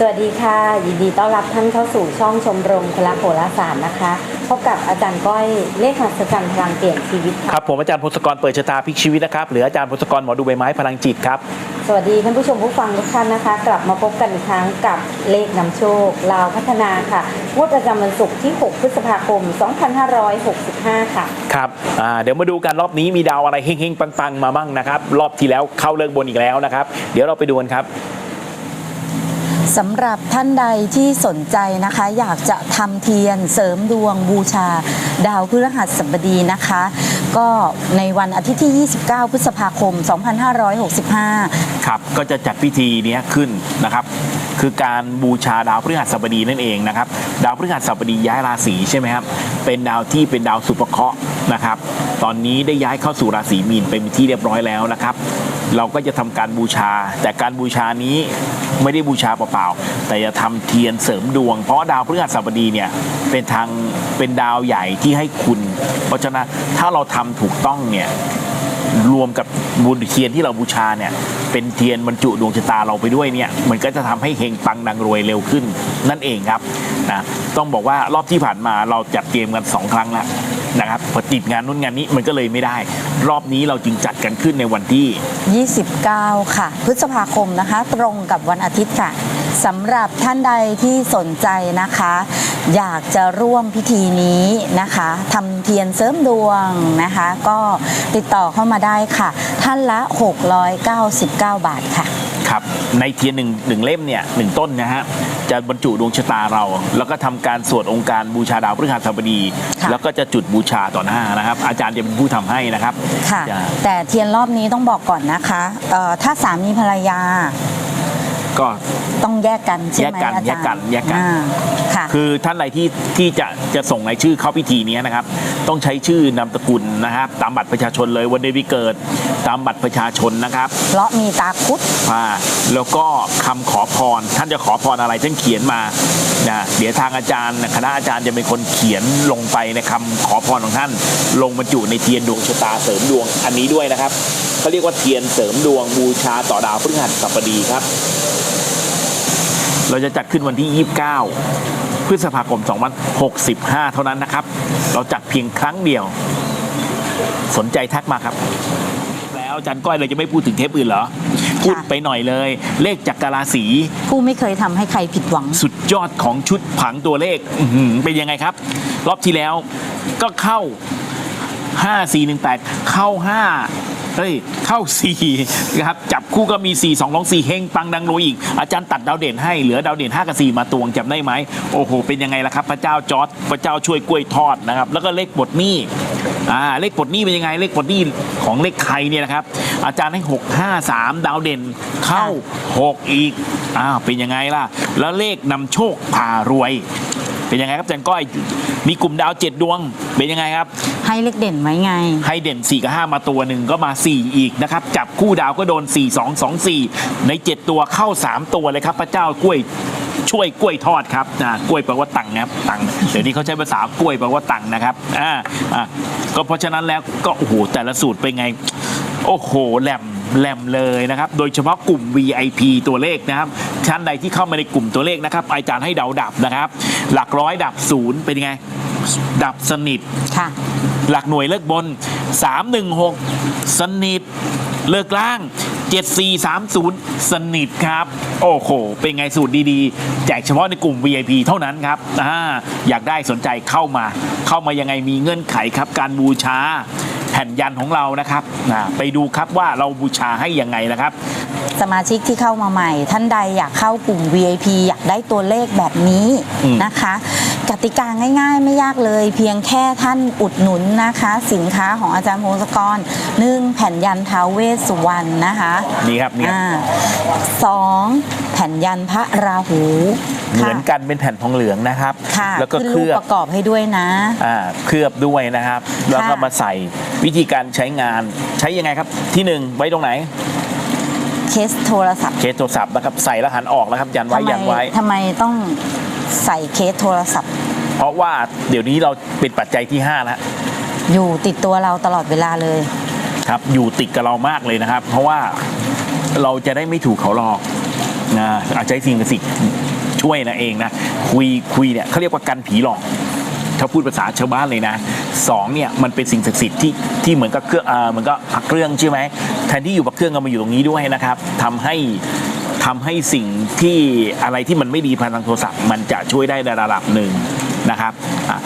สวัสดีค่ะ ยินดีต้อนรับท่านเข้าสู่ช่องชมรมพละโหราศาสตร์นะคะ พบกับอาจารย์ก้อยเลขหัศจรรย์พลังเปลี่ยนชีวิตคค่ะรับผมอาจารย์พงศกรเปิดชะตาพลิกชีวิตนะครับหรืออาจารย์พงศกรหมอดูใบไม้พลังจิตครับ สวัสดีท่านผู้ชมผู้ฟังทุกท่านนะคะ กลับมาพบกันอีกครั้งกับเลขนำโชคลาวพัฒนาค่ะงวดประจำวันศุกร์ที่ 6 พฤษภาคม 2565 ค่ะ ครับอ่าเดี๋ยวมาดูกันรอบนี้มีดาวอะไรเฮงๆปังๆมาบ้างนะครับ รอบที่แล้วเข้าเลิกบนอีกแล้วนะครับ เดี๋ยวเราไปดูกันครับ สำหรับท่านใดที่สนใจนะคะ อยากจะทำเทียนเสริมดวงบูชา ดาวพฤหัสบดีนะคะ ก็ในวันอาทิตย์ที่ 29 พฤษภาคม 2565 ครับ ก็จะจัดพิธีเนี้ยขึ้นนะครับคือการบูชาดาวพฤหัสบดีนั่นเองนะครับ ดาวพฤหัสบดีย้ายราศีใช่ไหมครับ เป็นดาวที่เป็นดาวสุภเคราะห์นะครับ ตอนนี้ได้ย้ายเข้าสู่ราศีมีนเป็นที่เรียบร้อยแล้วนะครับ เราก็จะทำการบูชา แต่การบูชานี้ไม่ได้บูชาเปล่าๆ แต่จะทำเทียนเสริมดวง เพราะดาวพฤหัสบดีเนี่ยเป็นทางเป็นดาวใหญ่ที่ให้คุณ เพราะฉะนั้นถ้าเราทำถูกต้องเนี่ย รวมกับบุญเทียนที่เราบูชาเนี่ย เป็นเทียนบรรจุดวงชะตาเราไปด้วยเนี่ย มันก็จะทำให้เฮงปังดังรวยเร็วขึ้น นั่นเองครับนะต้องบอกว่ารอบที่ผ่านมาเราจัดเตรียมกันสองครั้งแล้วนะครับพอติดงานนู้นงานนี้มันก็เลยไม่ได้ รอบนี้เราจึงจัดกันขึ้นในวันที่ 29 ค่ะ พฤษภาคมนะคะ ตรงกับวันอาทิตย์ค่ะสำหรับท่านใดที่สนใจนะคะ อยากจะร่วมพิธีนี้นะคะทำเทียนเสริมดวงนะคะ ก็ติดต่อเข้ามาได้ค่ะ ท่านละ 699 บาทค่ะ ครับ ในเทียนหนึ่งหนึ่งเล่มเนี่ยหนึ่งต้นนะฮะจะบรรจุดวงชะตาเรา แล้วก็ทำการสวดองค์การบูชาดาวพฤหัสบดี ค่ะ แล้วก็จะจุดบูชาต่อหน้านะครับ อาจารย์จะเป็นผู้ทำให้นะครับค่ะ จะ แต่เทียนรอบนี้ต้องบอกก่อนนะคะเอ่อถ้าสามีภรรยา ก็ต้องแยกกันใช่ไหมแยกกันอาจารย์แยกกันแยกกัน อ่าค่ะ คือท่านใดที่ที่จะจะส่งรายชื่อเข้าพิธีนี้นะครับ ต้องใช้ชื่อนามสกุลนะครับ ตามบัตรประชาชนเลยวันเดือนปีเกิด ตามบัตรประชาชนนะครับเพราะมีตาคุด อ่าแล้วก็คำขอพร ท่านจะขอพรอะไรท่านเขียนมานะเดี๋ยวทางอาจารย์คณะอาจารย์จะเป็นคนเขียนลงไปในคำขอพรของท่าน ลงบรรจุในเทียนดวงชะตาเสริมดวงอันนี้ด้วยนะครับเขาเรียกว่าเทียนเสริมดวงบูชาต่อดาวพฤหัสบดีครับ เราจะจัดขึ้นวันที่ 29 พฤษภาคม2065 เท่านั้นนะครับ เราจัดเพียงครั้งเดียว สนใจทักมาครับ แล้วอาจันก้อยเราจะไม่พูดถึงเทปอื่นเหรอ พูดไปหน่อยเลย เลขจักรราศี ผู้ไม่เคยทำให้ใครผิดหวัง สุดยอดของชุดผังตัวเลขอื้อหือเป็นยังไงครับ รอบที่แล้วก็เข้า 5 4 1 8 เข้า 5 เฮ้ยเข้า4นะครับจับคู่ก็มี 4 2 2 4เฮงปังดังโรยอีก อาจารย์ตัดดาวเด่นให้เหลือดาวเด่น 5 กับ 4 มาตวงจำได้ไหมโอ้โห เป็นยังไงล่ะครับ พระเจ้าจอร์ดพระเจ้าช่วยกล้วยทอดนะครับ แล้วก็เลขปลดหนี้อ่าเลขปลดหนี้เป็นยังไงเลขปลดหนี้ของเลขไทยเนี่ยนะครับ อาจารย์ให้ 6 5 3 ดาวเด่นเข้า 6 อีกอ้าวเป็นยังไงล่ะ แล้วเลขนำโชคพารวย เป็นยังไงครับอาจารย์ก้อย มีกลุ่มดาวเจ็ดดวงเป็นยังไงครับ ให้เลขเด่นไว้ไง ให้เด่น 4 กับ 5 มาตัวหนึ่งก็มา 4 อีกนะครับ จับคู่ดาวก็โดน 4 2 2 4 ใน 7 ตัวเข้า 3 ตัวเลยครับ พระเจ้ากล้วยช่วยกล้วยทอดครับนะกล้วยแปลว่าตังค์นะครับตังค์เดี๋ยวนี้เขาใช้ภาษากล้วยแปลว่าตังค์นะครับอ่าอ่าก็เพราะฉะนั้นแล้วก็โอ้โหแต่ละสูตรเป็นไง โอ้โหแหลมแหลมเลยนะครับ โดยเฉพาะกลุ่ม VIP ตัวเลขนะครับท่านใดที่เข้ามาในกลุ่มตัวเลขนะครับ อาจารย์ให้เดาดับนะครับ หลักร้อยดับศูนย์เป็นยังไง ดับสนิท ค่ะ หลักหน่วยเลิกบน 316 สนิท เลิกล่าง 7430 สนิทครับ โอ้โห เป็นไงสูตรดีๆ แจกเฉพาะในกลุ่ม VIP เท่านั้นครับอ่าอยากได้สนใจเข้ามา เข้ามายังไงมีเงื่อนไขครับ การบูชาแผ่นยันของเรานะครับอ่าไปดูครับว่าเราบูชาให้ยังไงนะครับ สมาชิกที่เข้ามาใหม่ ท่านใดอยากเข้ากลุ่ม VIP อยากได้ตัวเลขแบบนี้อืมนะคะ กติกาง่าย ๆ ไม่ยากเลย เพียงแค่ท่านอุดหนุนนะคะ สินค้าของอาจารย์พงศกรหนึ่งแผ่นยันท้าวเวสสุวรรณนะคะนี่ครับเนี่ยอ่าสองแผ่นยันพระราหูเหมือนกันเป็นแผ่นทองเหลืองนะครับ ค่ะแล้วก็ขึ้นเครูลืปอบประกอบให้ด้วยนะ อ่าเคลือบด้วยนะครับ แล้วก็ค่ะมาใส่วิธีการใช้งานใช้ยังไงครับที่หนึ่งไว้ตรงไหน เคสโทรศัพท์เคสโทรศัพท์นะครับใส่แล้วหันออกนะครับ ยันไว้ทำไมยันไว้ ทำไมต้อง ใส่เคสโทรศัพท์ เพราะว่าเดี๋ยวนี้เราเป็นปัจจัยที่5แล้วอยู่ติดตัวเราตลอดเวลาเลยครับอยู่ติดกับเรามากเลยนะครับ เพราะว่าเราจะได้ไม่ถูกเขาหลอกนะอาจจะใช้สิ่งกับสิ่งช่วยนะเองนะคุยคุยเนี่ยเขาเรียกว่ากันผีหลอกถ้าพูดภาษาชาวบ้านเลยนะสองเนี่ยมันเป็นสิ่งศักดิ์สิทธิ์ที่ที่เหมือนกับเครื่องเอ่อเหมือนก็พักเครื่องใช่ไหมแทนที่อยู่กับเครื่องก็มาอยู่ตรงนี้ด้วยนะครับทำให้ ทำให้สิ่งที่อะไรที่มันไม่ดีผ่านทางโทรศัพท์ มันจะช่วยได้ในระดับหนึ่งนะครับอะ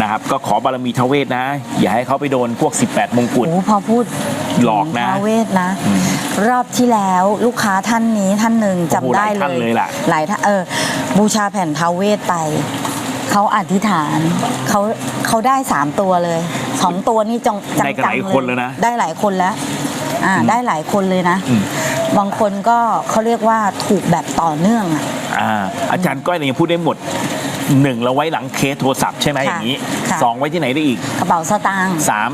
นะครับก็ขอบารมีทาวเวศนะ อย่าให้เขาไปโดนพวก 18 มงกุฎโอ้พอพูดหลอกนะท้าวเวทนะอืมรอบที่แล้วลูกค้าท่านนี้ท่านหนึ่งจำโอ้โหได้หลายท่านเลยล่ะหลายท่านเออบูชาแผ่นท้าวเวทไปเขาอธิษฐานเขาเขาได้สามตัวเลยสองตัวนี่จงจังได้กันๆหลายคนแล้วนะได้หลายคนแล้ว อ่าได้หลายคนเลยนะ อืม บางคนก็เขาเรียกว่าถูกแบบต่อเนื่องอะอ่าอาจารย์ก้อยเนี่ยยังพูดได้หมดหนึ่งเราไว้หลังเคสโทรศัพท์ใช่ไหมค่ะอย่างนี้ค่ะ สองไว้ที่ไหนได้อีกกระเป๋าสตางค์สาม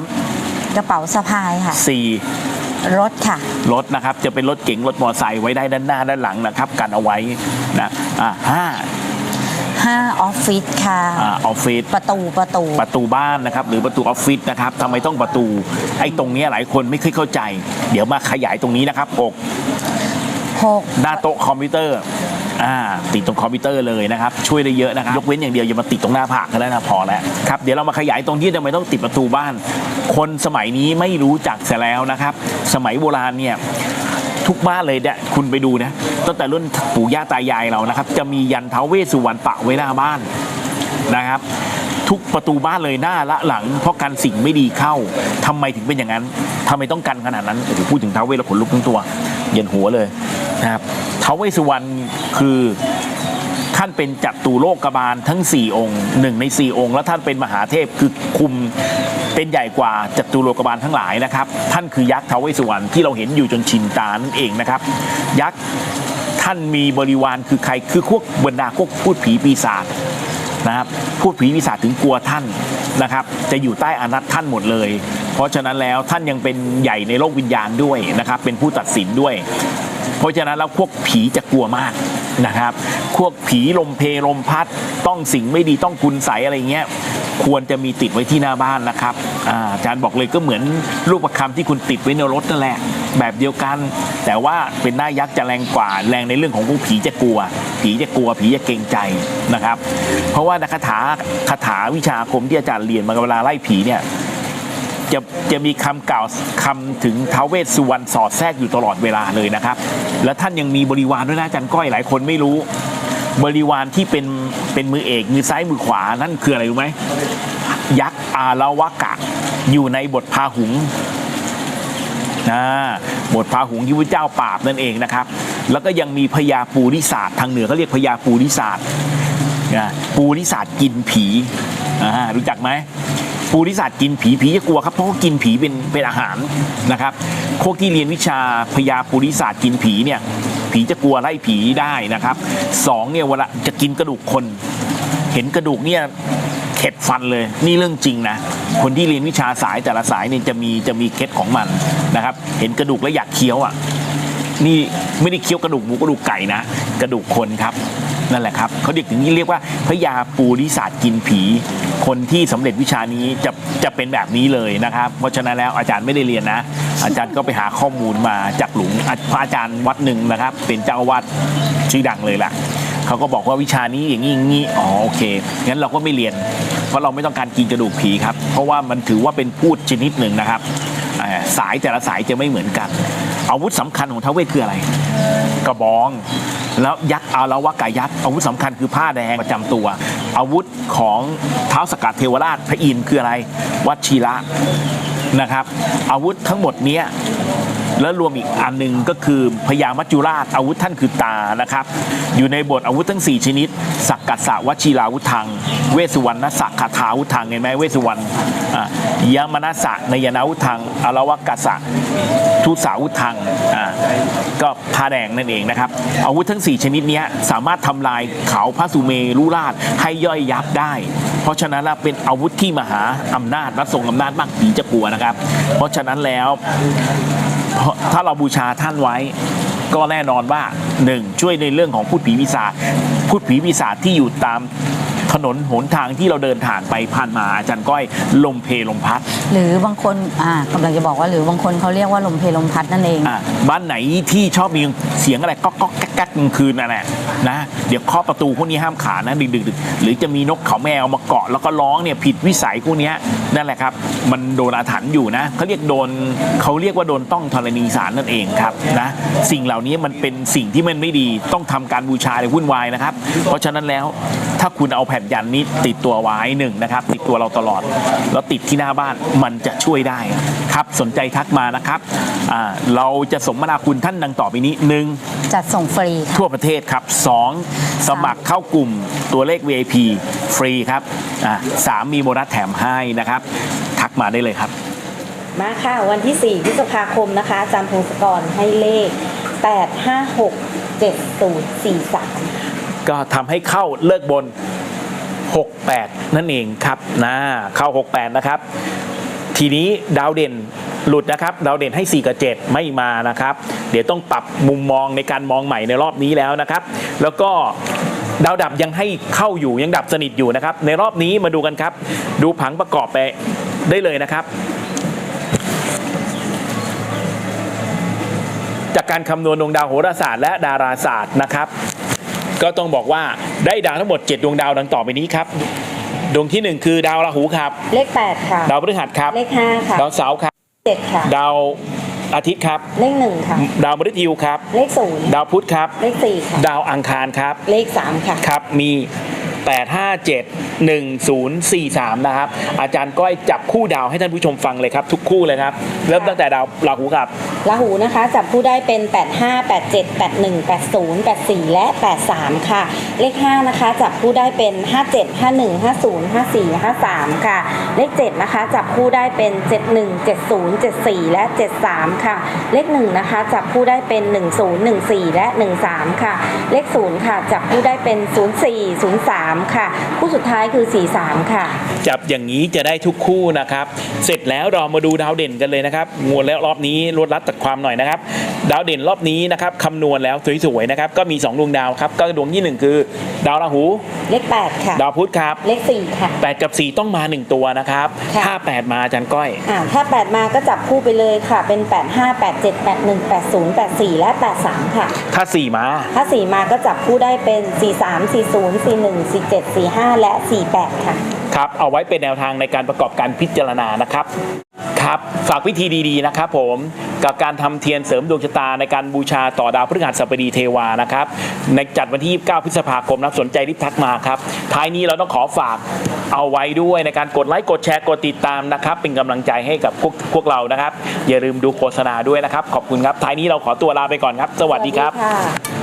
กระเป๋าสะพายค่ะ สี่รถค่ะ รถนะครับ จะเป็นรถเก๋งรถมอเตอร์ไซค์ไว้ได้ด้านหน้าด้านหลังนะครับ กันเอาไว้นะอ่าห้า 5ออฟฟิศค่ะอ่าออฟฟิศ ประตูประตู ประตูบ้านนะครับหรือประตูออฟฟิศนะครับทำไมต้องประตูไอ้ตรงเนี้ยหลายคนไม่เคยเข้าใจ เดี๋ยวมาขยายตรงนี้นะครับอก6หน้าโต๊ะคอมพิวเตอร์อ่าติดตรงคอมพิวเตอร์เลยนะครับช่วยได้เยอะนะครับยกเว้นอย่างเดียวอย่ามาติดตรงหน้าผากกันแล้วนะพอแล้วครับเดี๋ยวเรามาขยายตรงที่ทำไมต้องติดประตูบ้าน คนสมัยนี้ไม่รู้จักเสียแล้วนะครับ สมัยโบราณเนี่ย ทุกบ้านเลยเนี่ยคุณไปดูนะตั้งแต่รุ่นปู่ย่าตายายเรานะครับ จะมียันเท้าวเวสสุวรรณปะไว้หน้าบ้านนะครับ ทุกประตูบ้านเลยหน้าละหลัง เพราะกันสิ่งไม่ดีเข้าทำไมถึงเป็นอย่างนั้นทำไมต้องกันขนาดนั้นโอ้โหพูดถึงเท้าวเวสแล้วขนลุกทั้งตัวเย็นหัวเลยนะครับเท้าวเวสสุวรรณคือท่านเป็นจัตุโลกบาลทั้ง 4 องค์หนึ่งใน 4 องค์ แล้วท่านเป็นมหาเทพคือคุม เป็นใหญ่กว่าจัตุโลกบาลทั้งหลายนะครับ ท่านคือยักษ์เทวเวสสุวรรณที่เราเห็นอยู่จนชินตานั่นเองนะครับ ยักษ์ท่านมีบริวารคือใครคือพวกบรรดาพวกพูดผีปีศาจนะครับพูดผีปีศาจถึงกลัวท่านนะครับ จะอยู่ใต้อานัตท่านหมดเลย เพราะฉะนั้นแล้วท่านยังเป็นใหญ่ในโลกวิญญาณด้วยนะครับ เป็นผู้ตัดสินด้วย เพราะฉะนั้นแล้วพวกผีจะกลัวมาก นะครับพวกผีลมเพลมพัด ต้องสิ่งไม่ดีต้องคุณใสยอะไรเงี้ยควรจะมีติดไว้ที่หน้าบ้านนะครับอาจารย์บอกเลยก็เหมือนลูกประคำที่คุณติดไว้ในรถนั่นแหละ แบบเดียวกัน แต่ว่าเป็นหน้ายักษ์จะแรงกว่าแรงในเรื่องของพวกผีจะกลัว ผีจะกลัวผีจะเกรงใจนะครับ เพราะว่าคาถาคาถาวิชาอาคมที่อาจารย์เรียนมาเวลาไล่ผีเนี่ย จะจะมีคำกล่าวคำถึงท้าวเวสสุวรรณสอดแทรกอยู่ตลอดเวลาเลยนะครับ แล้วท่านยังมีบริวารด้วยนะอาจารย์ก้อยหลายคนไม่รู้ บริวารที่เป็นเป็นมือเอกมือซ้ายมือขวานั่นคืออะไรรู้ไหมยักษ์อาลาวกะ อยู่ในบทพาหุงนะบทพาหุงที่พระเจ้าปราบนั่นเองนะครับ แล้วก็ยังมีพญาปูริศาสตร์ทางเหนือเขาเรียกพญาปูริศาสตร์นะปูริศาสตร์กินผีรู้จักไหม ปูริศาสตร์กินผีผีจะกลัวครับเพราะว่ากินผีเป็นเป็นอาหารนะครับพวกที่เรียนวิชาพยาปูริศาสตร์กินผีเนี่ยผีจะกลัวไล่ผีได้นะครับสองเนี่ยเวลาจะกินกระดูกคน เห็นกระดูกเนี่ยเข็ดฟันเลยนี่เรื่องจริงนะคนที่เรียนวิชาสายแต่ละสายเนี่ยจะมีจะมีเคล็ดของมันนะครับ เห็นกระดูกแล้วอยากเคี้ยวอะนี่ไม่ได้เคี้ยวกระดูกหมูกระดูกไก่นะ กระดูกคนครับ นั่นแหละครับเขาเรียกถึงนี้เรียกว่าพยาปูริศาสตร์กินผี คนที่สำเร็จวิชานี้จะจะเป็นแบบนี้เลยนะครับ เพราะฉะนั้นแล้วอาจารย์ไม่ได้เรียนนะ อาจารย์ก็ไปหาข้อมูลมาจากหลวงพระอาจารย์วัดหนึ่งนะครับ เป็นเจ้าวาดชื่อดังเลยล่ะเขาก็บอกว่าวิชานี้อย่างนี้อย่างนี้อ๋อโอเคงั้นเราก็ไม่เรียน เพราะเราไม่ต้องการกินกระดูกผีครับ เพราะว่ามันถือว่าเป็นพูดชนิดหนึ่งนะครับสายแต่ละสายจะไม่เหมือนกันอาวุธสำคัญของท้าวเวทคืออะไร กระบอง แล้วยักษ์อาลาวะกายักษ์อาวุธสำคัญคือผ้าแดงประจำตัว อาวุธของเท้าสกัดเทวราชพระอินทร์คืออะไร วัชีระนะครับ อาวุธทั้งหมดเนี้ย แล้วรวมอีกอันหนึ่งก็คือพญามัจจุราชอาวุธท่านคือตานะครับ อยู่ในบทอาวุธทั้ง 4 ชนิด สักกัสสะวชิราวุธัง เวสุวรรณสักคาถาวุธังเห็นไหมเวสุวรรณอะยามนัสสะนยนาวุธังอารวกัสสะทุสาวุธังอ่าก็ผ้าแดงนั่นเองนะครับ อาวุธทั้ง 4 ชนิดนี้สามารถทำลายเขาพระสุเมรุราชให้ย่อยยับได้ เพราะฉะนั้นแล้วเป็นอาวุธที่มหาอำนาจและทรงอำนาจมากผีจะกลัวนะครับ เพราะฉะนั้นแล้ว ถ้าเราบูชาท่านไว้ ก็แน่นอนว่าหนึ่งช่วยในเรื่องของพูดผีวิสาพูดผีวิสาที่อยู่ตาม ถนนหนทางที่เราเดินผ่านไปผ่านมาอาจารย์ก้อยลมเพลมพัด หรือบางคนอ่ากำลังจะบอกว่าหรือบางคนเขาเรียกว่าลมเพลลมพัดนั่นเองอะบ้านไหนที่ชอบมีเสียงอะไรก็ก็แก๊กแก๊กกลางคืนนั่นแหละนะเดี๋ยวเคาะประตูพวกนี้ห้ามขานะดึกดึกๆหรือจะมีนกเขาแมวมาเกาะแล้วก็ร้องเนี่ยผิดวิสัยพวกเนี้ยนั่นแหละครับ มันโดนอาถรรพ์อยู่นะเขาเรียกโดนเขาเรียกว่าโดนต้องธรณีสารนั่นเองครับนะสิ่งเหล่านี้มันเป็นสิ่งที่มันไม่ดีต้องทำการบูชาในวุ่นวายนะครับ เพราะฉะนั้นแล้วถ้าคุณเอาแผ่นยันนี้ติดตัวไว้หนึ่งนะครับ ติดตัวเราตลอด แล้วติดที่หน้าบ้านมันจะช่วยได้ครับสนใจทักมานะครับอ่าเราจะสมนาคุณท่านดังต่อไปนี้หนึ่งจัดส่งฟรีค่ะทั่วประเทศครับ 2. สมัครเข้ากลุ่มตัวเลข VIP ฟรีครับอ่าสามมีโบนัสแถมให้นะครับ ทักมาได้เลยครับ มาค่ะ วันที่ 4 พฤษภาคมนะคะอาจารย์พงศกรให้เลข 8567043 ก็ทำให้เข้าเลิกบน 68 นั่นเองครับนะเข้า 68 นะครับ ทีนี้ดาวเด่นหลุดนะครับดาวเด่นให้ 4 กับ 7 ไม่มานะครับ เดี๋ยวต้องปรับมุมมองในการมองใหม่ในรอบนี้แล้วนะครับ แล้วก็ดาวดับยังให้เข้าอยู่ยังดับสนิทอยู่นะครับ ในรอบนี้มาดูกันครับ ดูผังประกอบไปได้เลยนะครับ จากการคำนวณดวงดาวโหราศาสตร์และดาราศาสตร์นะครับ ก็ต้องบอกว่าได้ดาวทั้งหมด 7 ดวงดาวดังต่อไปนี้ครับ ดวงทีหนึ่1 คือดาวราหูครับ เลข 8 ค่ะ ดาวพฤหัสครับ เลข 5 ค่ะดาวเสาร์ครับ7ค่ะ ดาวอาทิตย์ครับ เลข1ค่ะ ดาวมฤตยูครับ เลข0ดาวพุธครับ เลข4ค่ะ ดาวอังคารครับ เลข3ค่ะ ครับมี 8 5 7 1 0 4 3 นะครับ อาจารย์ก้อยจับคู่ดาวให้ท่านผู้ชมฟังเลยครับ ทุกคู่เลยครับ เริ่มตั้งแต่ดาวราหูครับ ราหูนะคะ จับผู้ได้เป็น 85 87 81 80 84 และ 83 ค่ะ เลข 5 นะคะ จับผู้ได้เป็น 57 51 50 54 53 ค่ะ เลข 7 นะคะ จับผู้ได้เป็น 71 70 74 และ 73 ค่ะ เลข 1 นะคะ จับผู้ได้เป็น 10 14 และ 13 ค่ะ เลข 0 ค่ะ จับผู้ได้เป็น 04 03ค่ะผู้สุดท้ายคือ 43 ค่ะ จับอย่างนี้จะได้ทุกคู่นะครับ เสร็จแล้วเรามาดูดาวเด่นกันเลยนะครับงวดแล้วรอบนี้ลดรัดตัดความหน่อยนะครับ ดาวเด่นรอบนี้นะครับคำนวณแล้วสวยๆนะครับก็มี 2 ดวงดาวครับก็ดวงที่ 1 คือ ดาวราหู เลข 8 ค่ะ ดาวพุธครับ เลข 4 ค่ะ 8 กับ 4 ต้องมา 1 ตัวนะครับ ค่ะ ถ้า 8 มาอาจารย์ก้อย อ่าถ้า 8 มาก็จับคู่ไปเลยค่ะ เป็น 85 87 81 80 84 และ 83 ค่ะ ถ้า 4 มา ถ้า 4 มาก็จับคู่ได้เป็น 43 40 41 47 45 และ 48 ค่ะ ครับ เอาไว้เป็นแนวทางในการประกอบการพิจารณานะครับ ครับฝากวิธีดีๆนะครับผมกับการทำเทียนเสริมดวงชะตาในการบูชาต่อดาวพฤหัสบดีเทวานะครับในจัดวันที่ 29 พฤษภาคมนะสนใจรีบทักมาครับท้ายนี้เราต้องขอฝากเอาไว้ด้วยในการกดไลค์กดแชร์กดติดตามนะครับเป็นกำลังใจให้กับพวกพวกเรานะครับ อย่าลืมดูโฆษณาด้วยนะครับ ขอบคุณครับท้ายนี้เราขอตัวลาไปก่อนครับ สวัสดีครับค่ะ